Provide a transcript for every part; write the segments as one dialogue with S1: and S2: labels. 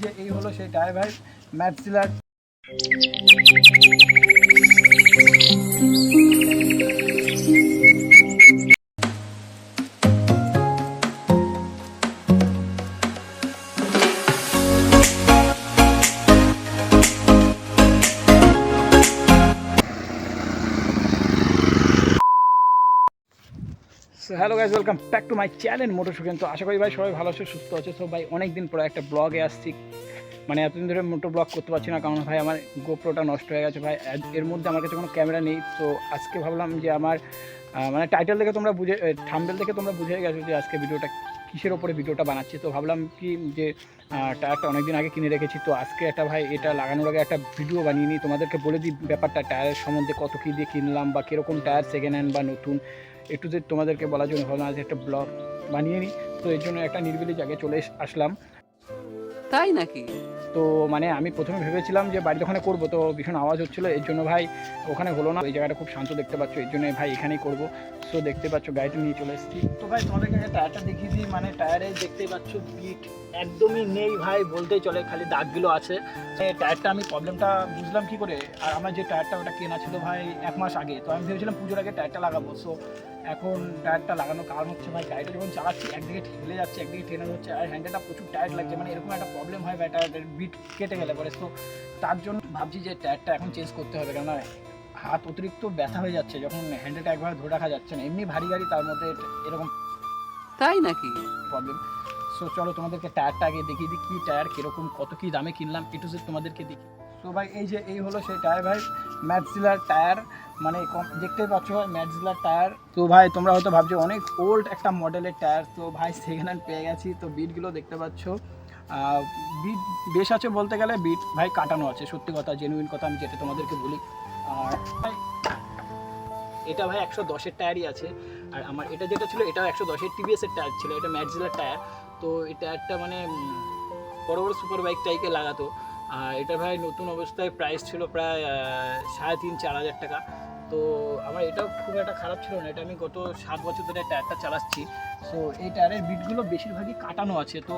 S1: যে এই হলো সেই ডাইভার্স ভাই hello guys welcome back to my channel motor Sukhen তো আশা করি ভাই সবাই ভালো আছে, সুস্থ আছে। সো ভাই অনেক দিন পরে একটা ব্লগে আসছি। মানে এতদিন ধরে মোটর ব্লগ করতে পারছি না, কারণ ভাই আমার গোপ্রোটা নষ্ট হয়ে গেছে ভাই। এর- মধ্যে আমার কাছে কোনো ক্যামেরা নেই। তো আজকে ভাবলাম যে আমার মানে টাইটেল দেখে তোমরা বুঝে থাম্বেল দেখে তোমরা বুঝে গেছো যে আজকে ভিডিওটা কিসের ওপরে ভিডিওটা বানাচ্ছি। তো ভাবলাম কি যে টায়ারটা অনেকদিন আগে কিনে রেখেছি। তো আজকে একটা ভাই, এটা লাগানোর আগে একটা ভিডিও বানিয়ে নিই। তোমাদেরকে বলে দিই ব্যাপারটা টায়ারের সম্বন্ধে কত কী দিয়ে কিনলাম বা কীরকম টায়ার সেকেন্ড হ্যান্ড বা নতুন। একটু যে তোমাদেরকে বলার জন্য না যে একটা ব্লগ বানিয়ে নিই। তো এর জন্য একটা নির্বিলি জায়গায় চলে আসলাম।
S2: তাই নাকি?
S1: তো মানে আমি প্রথমে ভেবেছিলাম যে বাড়িতে ওখানে করব তো ভীষণ আওয়াজ হচ্ছিল। এর জন্য ভাই ওখানে হলো না। এই জায়গাটা খুব শান্ত দেখতে পাচ্ছ এর জন্য ভাই এখানেই করব। সো দেখতে পাচ্ছ গাড়িটা নিয়ে চলে এসেছি। তো ভাই তোমাদেরকে আগে টায়ারটা দেখিয়ে দিই। মানে টায়ারে দেখতেই পাচ্ছ বিট একদমই নেই ভাই বলতেই চলে খালি দাগগুলো আছে। টায়ারটা আমি প্রবলেমটা বুঝলাম কি করে? আর আমার যে টায়ারটা ওটা কেনা ছিল ভাই এক মাস আগে। তো আমি ভেবেছিলাম পুজোর আগে টায়ারটা লাগাবো। সো এখন টায়ারটা লাগানোর কারণ হচ্ছে ভাই গাড়িটা যখন চালাচ্ছি একদিকে ঠেলে যাচ্ছে একদিকে টেনে হচ্ছে আর হ্যান্ডেলটা প্রচুর টায়ার লাগছে মানে এরকম একটা প্রবলেম হয় ভাই টায়ারের বিট কেটে গেলে পরে। তো তার জন্য ভাবছি যে টায়ারটা এখন চেঞ্জ করতে হবে কেননা হাত অতিরিক্ত ব্যথা হয়ে যাচ্ছে যখন হ্যান্ডেলটা একবার ধরে রাখা যাচ্ছে না এমনি ভারী গাড়ি তার মধ্যে এরকম
S2: তাই নাকি?
S1: প্রবলেম সো চলো তোমাদেরকে টায়ারটা আগে দেখিয়ে দিই কী টায়ার কীরকম কত কী দামে কিনলাম একটু তোমাদেরকে দেখি তো ভাই, এই যে এই হলো সেই টায়ার ভাই ম্যাটজিলার টায়ার মানে দেখতেই পাচ্ছ ভাই ম্যাটজিলার টায়ার তো ভাই, তোমরা হয়তো ভাবছ, অনেক ওল্ড একটা মডেলের টায়ার তো ভাই সেকেন্ড হ্যান্ড পেয়ে গেছি। তো বিটগুলো দেখতে পাচ্ছ। বিট বেশ আছে বলতে গেলে বিট ভাই কাটানো আছে। সত্যি কথা জেনুইন কথা আমি যেটা তোমাদেরকে বলি। আর ভাই, এটা ভাই একশো দশের টায়ারই আছে। আর আমার এটা যেটা ছিল, এটাও একশো দশের টিভিএসের টায়ার ছিল, এটা ম্যাটজিলার টায়ার তো এই টায়ারটা মানে বড় বড় সুপার বাইক টাইকে লাগাতো। এটা ভাই নতুন অবস্থায় প্রাইস ছিল প্রায় সাড়ে তিন, চার হাজার টাকা। তো আমার এটাও খুব একটা খারাপ ছিল না। এটা আমি গত সাত বছর ধরে টায়ারটা চালাচ্ছি। সো এই টায়ারের বিটগুলো বেশিরভাগই কাটানো আছে। তো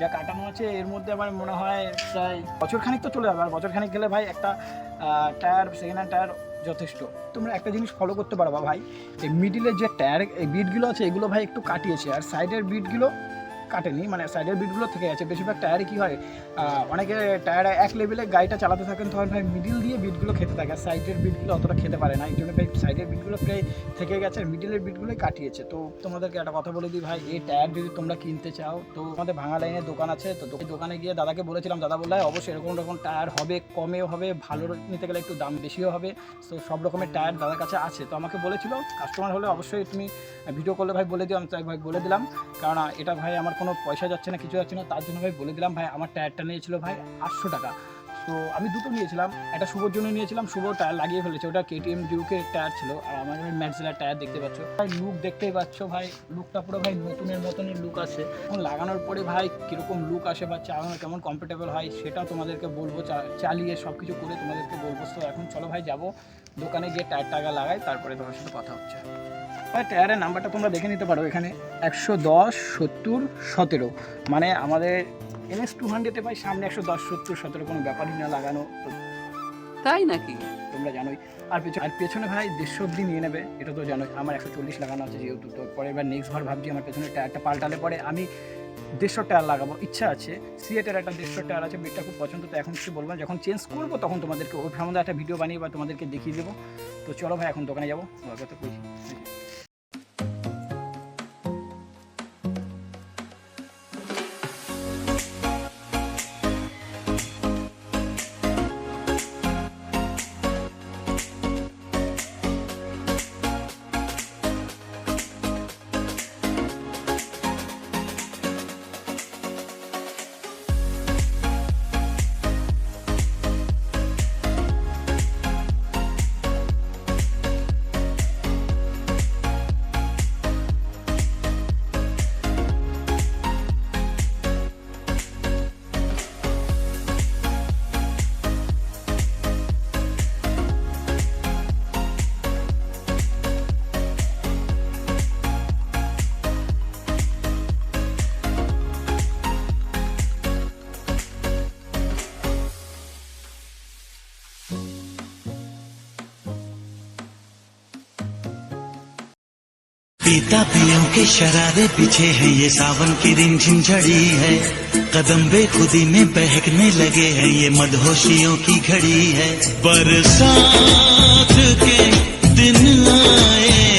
S1: যা কাটানো আছে, এর মধ্যে আমার মনে হয় প্রায় বছরখানিক তো চলে যাবে। আর বছরখানিক গেলে ভাই একটা টায়ার সেকেন্ড হ্যান্ড টায়ার যথেষ্ট। তোমরা একটা জিনিস ফলো করতে পারবা ভাই এই মিডিলের যে টায়ার এই বিটগুলো আছে, এগুলো ভাই একটু কাটিয়েছে। আর সাইডের বিটগুলো কাটেনি মানে সাইডের বিটগুলো থেকে গেছে। বেশিরভাগ টায়ারে কী হয় অনেকে টায়ারে এক লেভেলে গাড়িটা চালাতে থাকেন, তখন ভাই মিডিল দিয়ে বিটগুলো খেতে থাকে। আর সাইডের বিটগুলো অতটা খেতে পারে না। এই জন্য ভাই সাইডের বিটগুলো প্রায় থেকে গেছে, আর মিডিলের বিটগুলোই কাটিয়েছে। তো তোমাদেরকে একটা কথা বলে দিই ভাই, এই টায়ার যদি তোমরা কিনতে চাও, তো আমাদের ভাঙা লাইনের দোকান আছে। তো দোকানে গিয়ে দাদাকে বলেছিলাম, দাদা বললে অবশ্যই এরকম রকম টায়ার হবে, কমেও হবে, ভালো নিতে গেলে একটু দাম বেশিও হবে। তো সব রকমের টায়ার দাদার কাছে আছে। তো আমাকে বলেছিল কাস্টমার হলে অবশ্যই তুমি ভিডিও করলে ভাই বলে দিও। আমি তাই ভাই বলে দিলাম, কারণ এটা ভাই আমার কোনো পয়সা যাচ্ছে না, কিছু যাচ্ছে না, তার জন্য ভাই বলে দিলাম, ভাই আমার টায়ারটা নিয়েছিল ভাই আটশো টাকা। তো আমি দুটো নিয়েছিলাম, একটা শুভর জন্য নিয়েছিলাম শুভ টায়ার লাগিয়ে ফেলেছে, ওটা কেটিএম ডিউকের টায়ার ছিল, আর আমার ম্যাটজিলার টায়ার দেখতে পাচ্ছ। ভাই লুক দেখতেই পাচ্ছ ভাই লুকটা পুরো ভাই নতুনের মতনই লুক আছে। এখন লাগানোর পরে ভাই কীরকম লুক আসে বা চালানো কেমন কমফোর্টেবল হয় সেটাও তোমাদেরকে বলব চালিয়ে সব কিছু করে তোমাদেরকে বলব। তো এখন চলো ভাই যাব, দোকানে গিয়ে টায়ার টাকা লাগাই, তারপরে তোমার সাথে কথা হচ্ছে। ভাই টায়ারের নাম্বারটা তোমরা দেখে নিতে পারো এখানে একশো দশ সত্তর সতেরো। মানে আমাদের এনএস টু হান্ড্রেডে ভাই সামনে একশো দশ সত্তর সতেরো কোনো ব্যাপারই না লাগানো।
S2: তাই নাকি?
S1: তোমরা জানোই। আর পেছনে আর পেছনে ভাই দেড়শো অব্দি নিয়ে নেবে এটা তো জানোই। আমার একশো চল্লিশ লাগানো আছে যেহেতু তো পরে এবার নেক্সট বার ভাবছি আমার পেছনে টায়ারটা পাল্টালে পরে আমি দেড়শো টায়ার লাগাবো। ইচ্ছা আছে। সিএটের একটা দেড়শো টায়ার আছে বিটটা খুব পছন্দ তো এখন কিছু বলব না। যখন চেঞ্জ করব তখন তোমাদেরকে ওই সম্বন্ধে একটা ভিডিও বানিয়ে বা তোমাদেরকে দেখিয়ে দেবো। তো চলো ভাই এখন দোকানে যাব। কথা বলছি
S3: पीता पियों के शरारे पीछे है, ये सावन की रिमझिम झड़ी है। कदम बेखुदी में बहकने लगे हैं, ये मदहोशियों की घड़ी है। बरसात के दिन आए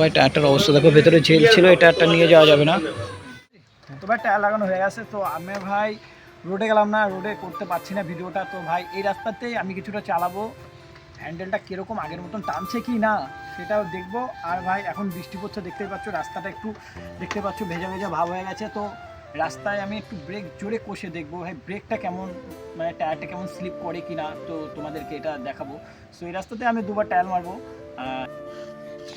S1: ভাই, টায়ারটার অবস্থা দেখো, ভেতরে ঝেল ছিল, এই টায়ারটা নিয়ে যাওয়া যাবে না। তো ভাই, টায়ার লাগানো হয়ে গেছে, তো আমি ভাই রোডে গেলাম না, রোডে করতে পারছি না ভিডিওটা, তো ভাই এই রাস্তাতেই আমি কিছুটা চালাবো। হ্যান্ডেলটা কীরকম আগের মতন টানছে কি না, সেটাও দেখব। আর ভাই, এখন বৃষ্টি পড়ছে, দেখতেই পাচ্ছ, রাস্তাটা একটু দেখতে পাচ্ছ, ভেজা ভেজা ভাব হয়ে গেছে, তো রাস্তায় আমি একটু ব্রেক জোরে কষে দেখব, ভাই ব্রেকটা কেমন মানে টায়ারটা কেমন স্লিপ করে কি না, তো তোমাদেরকে এটা দেখাবো। সো এই রাস্তাতে আমি দুবার টায়ার মারবো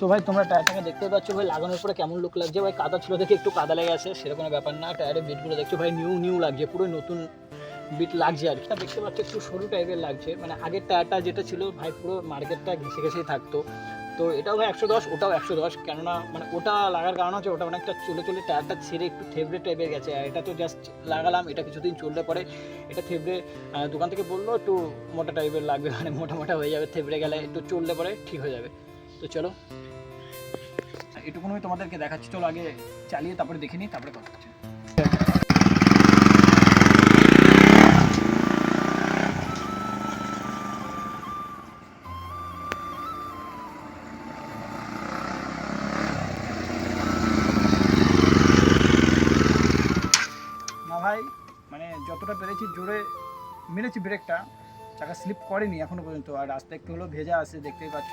S1: তো ভাই? তোমরা টায়ারটাকে দেখতে পাচ্ছ ভাই, লাগানোর পরে কেমন লুক লাগছে ভাই? কাদা ছিল দেখে একটু কাদা লেগে আছে, সেরকম ব্যাপার না। টায়ারের বিটগুলো দেখছ ভাই নিউ নিউ লাগছে, পুরো নতুন বিট লাগছে আর কি। দেখতে পাচ্ছ একটু সরু টাইপের লাগছে। মানে আগের টায়ারটা যেটা ছিল ভাই, পুরো মার্কেটটা ঘেসে ঘেসেই থাকতো। তো এটাও ভাই একশো দশ, ওটাও একশো দশ। কেননা মানে ওটা লাগার কারণ হচ্ছে ওটা অনেকটা চলে চলে টায়ারটা ছেড়ে একটু থেবড়ে টাইপের গেছে। আর এটা তো জাস্ট লাগালাম, এটা কিছুদিন চললে পরে এটা থেবড়ে দোকান থেকে বলল একটু মোটা টাইপের লাগবে মানে মোটা মোটা হয়ে যাবে, থেবড়ে গেলে একটু চললে পরে ঠিক হয়ে যাবে। তো চলো এটুকুন আমি তোমাদেরকে দেখাচ্ছি। চলো আগে চালিয়ে তারপরে দেখে নিই, তারপরে কথা হচ্ছে ভাই মানে যতটা পেরেছি জোরে মেরেছি ব্রেকটা, চাকা স্লিপ করেনি এখনও পর্যন্ত। আর রাস্তা একটু হলেও ভেজা আছে, দেখতেই পাচ্ছ।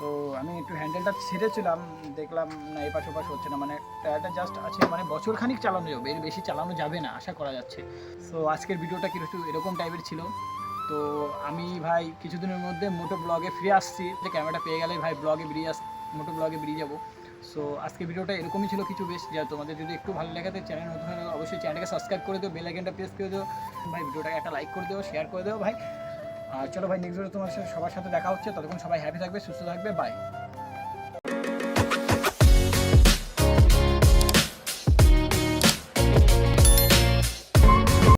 S1: তো আমি একটু হ্যান্ডেলটা ছেড়েছিলাম, দেখলাম না, এপাশ ওপাশ হচ্ছে না মানে টায়ারটা জাস্ট আছে মানে বছর খানিক চালানো যাবে, এর বেশি চালানো যাবে না, আশা করা যাচ্ছে। সো আজকের ভিডিওটা কিন্তু এরকম টাইপের ছিল। তো আমি ভাই কিছুদিনের মধ্যে মোটো ব্লগে ফিরে আসছি, যে ক্যামেরাটা পেয়ে গেলে ভাই ব্লগে বেরিয়ে আস, মোটো ব্লগে বেরিয়ে যাব। সো আজকে ভিডিওটা এরকমই ছিল কিছু বেশ, যা তোমাদের যদি একটু ভালো লাগে চ্যানেল নতুন হলে অবশ্যই চ্যানেলটাকে সাবস্ক্রাইব করে দিও বেল আইকনটা প্রেস করে দিও। ভাই, ভিডিওটাকে একটা লাইক করে দিও শেয়ার করে দিও, ভাই। আর চলো ভাই নেক্সট তোমার সাথে সবার সাথে দেখা হচ্ছে। ততক্ষণ সবাই হ্যাপি থাকবে, সুস্থ থাকবে বাই